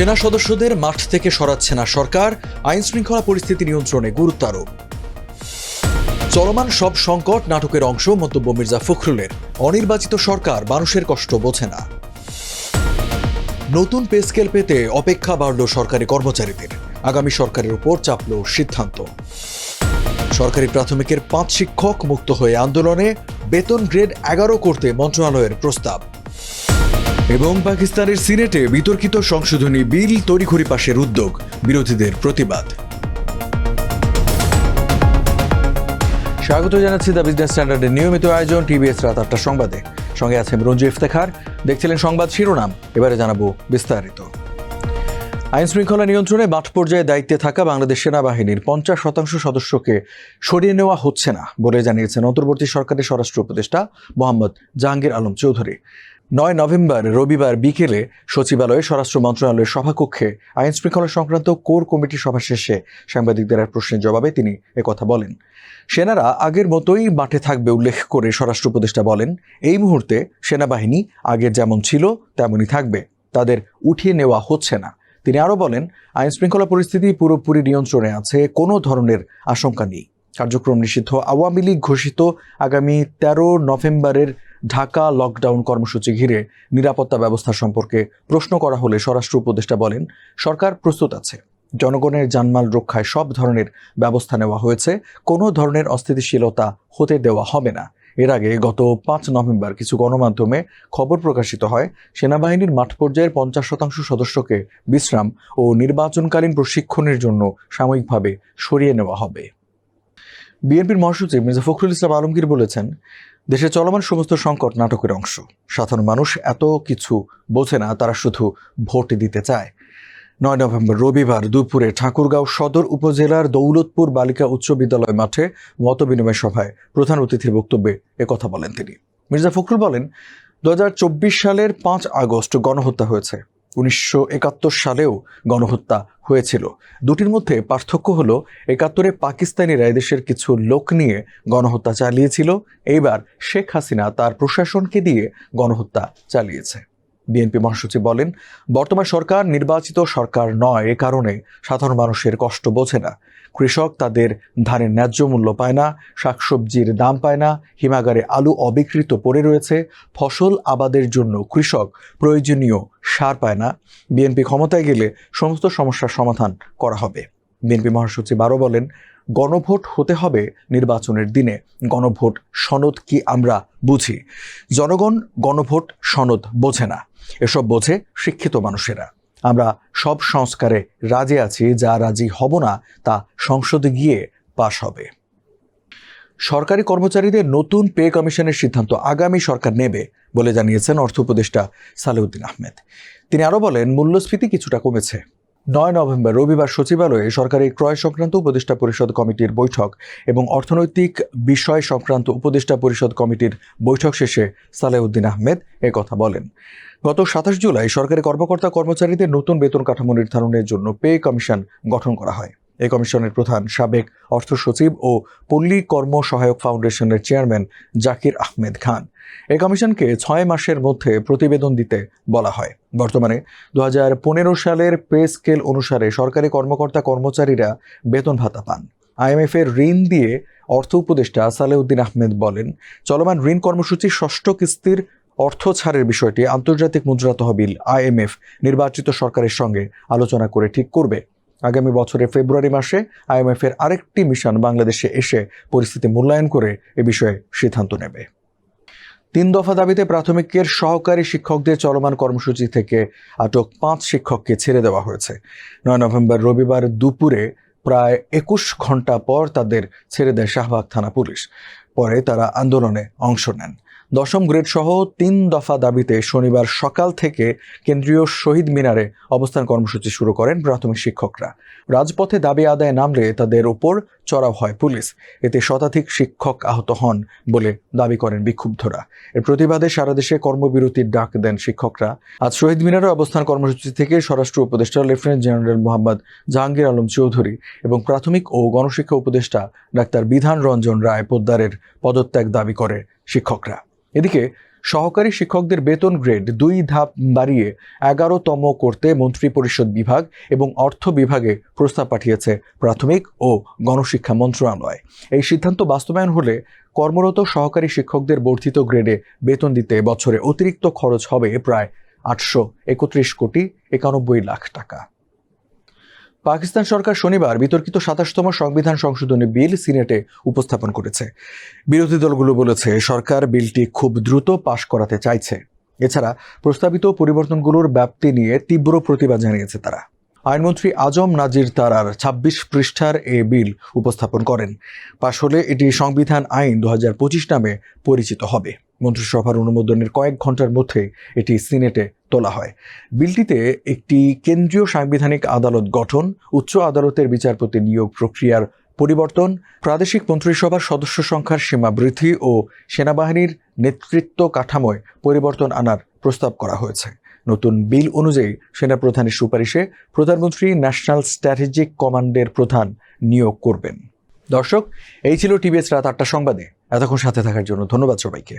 সেনা সদস্যদের মাঠ থেকে সরাচ্ছে না সরকার আইন শৃঙ্খলা পরিস্থিতি নিয়ন্ত্রণে গুরুত্ব আরোপ। চলমান সব সংকট নাটকের অংশ, মন্তব্য মির্জা ফখরুলের। অনির্বাচিত সরকার মানুষের কষ্ট বোঝে না। নতুন পে স্কেল পেতে অপেক্ষা বাড়ল সরকারি কর্মচারীদের। আগামী সরকারের উপর চাপল সিদ্ধান্ত। সরকারি প্রাথমিকের পাঁচ শিক্ষক মুক্ত হয়ে আন্দোলনে বেতন গ্রেড এগারো করতে মন্ত্রণালয়ের প্রস্তাব। এবং পাকিস্তানের সিনেটে বিতর্কিত সংশোধনী বিল তড়িঘড়ি পাশের উদ্যোগ, বিরোধীদের প্রতিবাদ। স্বাগত জানাচ্ছি দ্য বিজনেস স্ট্যান্ডার্ডের নিয়মিত আয়োজন টিভিএস রাত আটটার সংবাদে। সঙ্গে আছেন রঞ্জু ইফতেখার। দেখছিলেন সংবাদ শিরোনাম, এবারে জানাব বিস্তারিত। আইন শৃঙ্খলা নিয়ন্ত্রণে মাঠ পর্যায়ে দায়িত্বে থাকা বাংলাদেশ সেনাবাহিনীর পঞ্চাশ শতাংশ সদস্যকে সরিয়ে নেওয়া হচ্ছে না, বলে জানিয়েছেন অন্তর্বর্তী সরকারের স্বরাষ্ট্র উপদেষ্টা মোহাম্মদ জাহাঙ্গীর আলম চৌধুরী। নয় নভেম্বর রবিবার বিকেলে সচিবালয়ে স্বরাষ্ট্র মন্ত্রণালয়ের সভাকক্ষে আইন শৃঙ্খলা সংক্রান্ত কোর কমিটির সভা শেষে সাংবাদিকদের এক প্রশ্নের জবাবে তিনি একথা বলেন। সেনারা আগের মতোই মাঠে থাকবে উল্লেখ করে স্বরাষ্ট্র উপদেষ্টা বলেন, এই মুহূর্তে সেনাবাহিনী আগের যেমন ছিল, তেমনই থাকবে। তাদের উঠিয়ে নেওয়া হচ্ছে না। তিনি আরও বলেন, আইন শৃঙ্খলা পরিস্থিতি পুরোপুরি নিয়ন্ত্রণে আছে, কোনো ধরনের আশঙ্কা নেই। কার্যক্রম নিষিদ্ধ আওয়ামী লীগ ঘোষিত আগামী তেরো নভেম্বরের ঢাকা লকডাউন কর্মসূচি ঘিরে নিরাপত্তা ব্যবস্থা সম্পর্কে প্রশ্ন করা হলে স্বরাষ্ট্র উপদেষ্টা বলেন, সরকার প্রস্তুত আছে। জনগণের জানমাল রক্ষায় সব ধরনের ব্যবস্থা নেওয়া হয়েছে, কোনো ধরনের অস্থিতিশীলতা হতে দেওয়া হবে না। এর আগে গত পাঁচ নভেম্বর কিছু গণমাধ্যমে খবর প্রকাশিত হয়, সেনাবাহিনীর মাঠ পর্যায়ের পঞ্চাশ শতাংশ সদস্যকে বিশ্রাম ও নির্বাচনকালীন প্রশিক্ষণের জন্য সাময়িকভাবে সরিয়ে নেওয়া হবে। বিএনপির মহাসচিব মির্জা ফখরুল ইসলাম আলমগীর বলেছেন দেশে চলমান সমস্ত সংকট নাটকের অংশ। সাধারণ মানুষ এত কিছু বোঝে না, তারা শুধু ভোট দিতে চায়। নয় নভেম্বর, রবিবার দুপুরে ঠাকুরগাঁও সদর উপজেলার দৌলতপুর বালিকা উচ্চ বিদ্যালয় মাঠে মতবিনিময় সভায় প্রধান অতিথির বক্তব্যে একথা বলেন তিনি। মির্জা ফখরুল বলেন, দু হাজার চব্বিশ সালের পাঁচ আগস্ট গণহত্যা হয়েছে। উনিশশো একাত্তর সালেও গণহত্যা হয়েছিল। দুটির মধ্যে পার্থক্য হলো, একাত্তরে পাকিস্তানিরা এদেশের কিছু লোক নিয়ে গণহত্যা চালিয়েছিল, এইবার শেখ হাসিনা তার প্রশাসনকে দিয়ে গণহত্যা চালিয়েছে। বিএনপি মহাসচিব বলেন, বর্তমান সরকার নির্বাচিত সরকার নয়, এ কারণে সাধারণ মানুষের কষ্ট বোঝে না। কৃষক তাদের ধানের ন্যায্য মূল্য পায় না, শাকসবজির দাম পায় না, হিমাগারে আলু অবিকৃত পড়ে রয়েছে, ফসল আবাদের জন্য কৃষক প্রয়োজনীয় সার পায় না। বিএনপি ক্ষমতায় গেলে সমস্ত সমস্যার সমাধান করা হবে। বিএনপি মহাসচিব আরও বলেন, গণভোট হতে হবে নির্বাচনের দিনে। গণভোট সনদ কি আমরা বুঝি? জনগণ গণভোট সনদ বোঝে না। এসব বোঝে শিক্ষিত মানুষেরা। আমরা সব সংস্কারে রাজি আছি, যা রাজি হব না, তা সংসদে গিয়ে পাশ হবে। সরকারি কর্মচারীদের নতুন পে কমিশনের সিদ্ধান্ত আগামী সরকার নেবে বলে জানিয়েছেন অর্থ উপদেষ্টা সালেউদ্দিন আহমেদ। তিনি আরও বলেন, মূল্যস্ফীতি কিছুটা কমেছে। নয় নভেম্বর রবিবার সচিবালয়ে সরকারি ক্রয় সংক্রান্ত উপদেষ্টা পরিষদ কমিটির বৈঠক এবং অর্থনৈতিক বিষয় সংক্রান্ত উপদেষ্টা পরিষদ কমিটির বৈঠক শেষে সালেউদ্দিন আহমেদ কথা বলেন। গত সাতাশ জুলাই সরকারি কর্মকর্তা কর্মচারীদের নতুন বেতন কাঠামো নির্ধারণের জন্য পে কমিশন গঠন করা হয়। এ কমিশনের প্রধান সাবেক অর্থ সচিব ও পল্লী কর্ম সহায়ক ফাউন্ডেশনের চেয়ারম্যান জাকির আহমেদ খান। এই কমিশনকে ছয় মাসের মধ্যে প্রতিবেদন দিতে বলা হয়। বর্তমানে দু হাজার পনেরো সালের পে স্কেল অনুসারে সরকারি কর্মকর্তা কর্মচারীরা বেতন ভাতা পান। আইএমএফ এর ঋণ দিয়ে অর্থ উপদেষ্টা সালেউদ্দিন আহমেদ বলেন, চলমান ঋণ কর্মসূচির ষষ্ঠ কিস্তির অর্থ ছাড়ের বিষয়টি আন্তর্জাতিক মুদ্রা তহবিল আইএমএফ নির্বাচিত সরকারের সঙ্গে আলোচনা করে ঠিক করবে। আগামী বছরের ফেব্রুয়ারি মাসে আইএমএফ এর আরেকটি মিশন বাংলাদেশে এসে পরিস্থিতি মূল্যায়ন করে এ বিষয়ে সিদ্ধান্ত নেবে। তিন দফা দাবিতে প্রাথমিকের সহকারী শিক্ষকদের চলমান কর্মসূচি থেকে আটক পাঁচ শিক্ষককে ছেড়ে দেওয়া হয়েছে। নয় নভেম্বর রবিবার দুপুরে প্রায় একুশ ঘণ্টা পর তাদের ছেড়ে দেয় শাহবাগ থানা পুলিশ। পরে তারা আন্দোলনে অংশ নেন। দশম গ্রেড সহ তিন দফা দাবিতে শনিবার সকাল থেকে কেন্দ্রীয় শহীদ মিনারে অবস্থান কর্মসূচি শুরু করেন প্রাথমিক শিক্ষকরা। রাজপথে দাবি আদায় নামলে তাদের ওপর চড়াও হয় পুলিশ। এতে শতাধিক শিক্ষক আহত হন বলে দাবি করেন বিক্ষুব্ধরা। এর প্রতিবাদে সারা দেশে কর্মবিরতির ডাক দেন শিক্ষকরা। আজ শহীদ মিনারে অবস্থান কর্মসূচি থেকে স্বরাষ্ট্র উপদেষ্টা লেফটেন্যান্ট জেনারেল মোহাম্মদ জাহাঙ্গীর আলম চৌধুরী এবং প্রাথমিক ও গণশিক্ষা উপদেষ্টা ডাক্তার বিধান রঞ্জন রায় পোদ্দারের পদত্যাগ দাবি করে শিক্ষকরা। এদিকে সহকারী শিক্ষকদের বেতন গ্রেড দুই ধাপ বাড়িয়ে এগারোতম করতে মন্ত্রী পরিষদ বিভাগ এবং অর্থ বিভাগে প্রস্তাব পাঠিয়েছে প্রাথমিক ও গণশিক্ষা মন্ত্রণালয়। এই সিদ্ধান্ত বাস্তবায়ন হলে কর্মরত সহকারী শিক্ষকদের বর্ধিত গ্রেডে বেতন দিতে বছরে অতিরিক্ত খরচ হবে প্রায় আটশো একত্রিশ কোটি একানব্বই লাখ টাকা। পাকিস্তান সরকার শনিবার বিতর্কিত সাতাশতম সংবিধান সংশোধনী বিল সিনেটে উপস্থাপন করেছে। বিরোধী দলগুলো বলেছে, সরকার বিলটি খুব দ্রুত পাশ করাতে চাইছে। এছাড়া প্রস্তাবিত পরিবর্তনগুলোর ব্যাপ্তি নিয়ে তীব্র প্রতিবাদ জানিয়েছে তারা। আইনমন্ত্রী আজম নাজির তারার ২৬ পৃষ্ঠার এ বিল উপস্থাপন করেন। পাশ হলে এটি সংবিধান আইন দু হাজার পঁচিশ নামে পরিচিত হবে। মন্ত্রিসভার অনুমোদনের কয়েক ঘণ্টার মধ্যে এটি সিনেটে তোলা হয়। বিলটিতে একটি কেন্দ্রীয় সাংবিধানিক আদালত গঠন, উচ্চ আদালতের বিচারপতি নিয়োগ প্রক্রিয়ার পরিবর্তন, প্রাদেশিক মন্ত্রিসভার সদস্য সংখ্যার সীমা বৃদ্ধি ও সেনাবাহিনীর নেতৃত্ব কাঠামোয় পরিবর্তন আনার প্রস্তাব করা হয়েছে। নতুন বিল অনুযায়ী সেনাপ্রধানের সুপারিশে প্রধানমন্ত্রী ন্যাশনাল স্ট্র্যাটেজিক কমান্ডের প্রধান নিয়োগ করবেন। দর্শক, এই ছিল টিভিএস রাত আটটা সংবাদে। এতক্ষণ সাথে থাকার জন্য ধন্যবাদ সবাইকে।